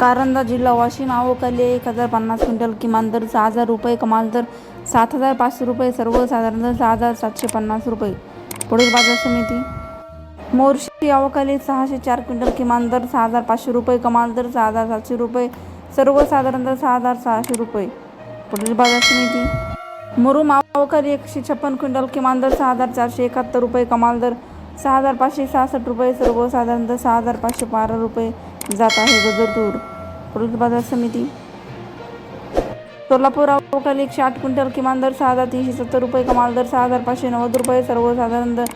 कारंजा जिल्हा वाशिम. आवकाली एक हजार पन्नास क्विंटल किमान दर सहा हजार रुपये कमाल दर सात हजार पाचशे रुपये सर्वसाधारण दर सहा हजार सातशे पन्नास रुपये. पुढील बाजार समिती. मोर्शी आवकाली सहाशे चार क्विंटल किमान दर सहा हजार पाचशे रुपये कमाल दर सहा हजार सातशे रुपये सर्वसाधारण दर सहा हजार सहाशे रुपये. पुढील बाजार समिती. मुरुम आवकाली एकशे छप्पन क्विंटल किमान दर सहा हजार चारशे एकाहत्तर रुपये कमाल दर सहा हजार पाचशे सहासष्ट रुपये सर्वसाधारण दर सहा हजार पाचशे बारा रुपये. जात आहे गजर तूर बाजार समिती. सोलापूर अवकाली एकशे आठ क्विंटल किमान दर सहा हजार तीनशे सत्तर रुपये कमाल दर सहा हजार पाचशे नव्वद रुपये सर्वसाधारण दर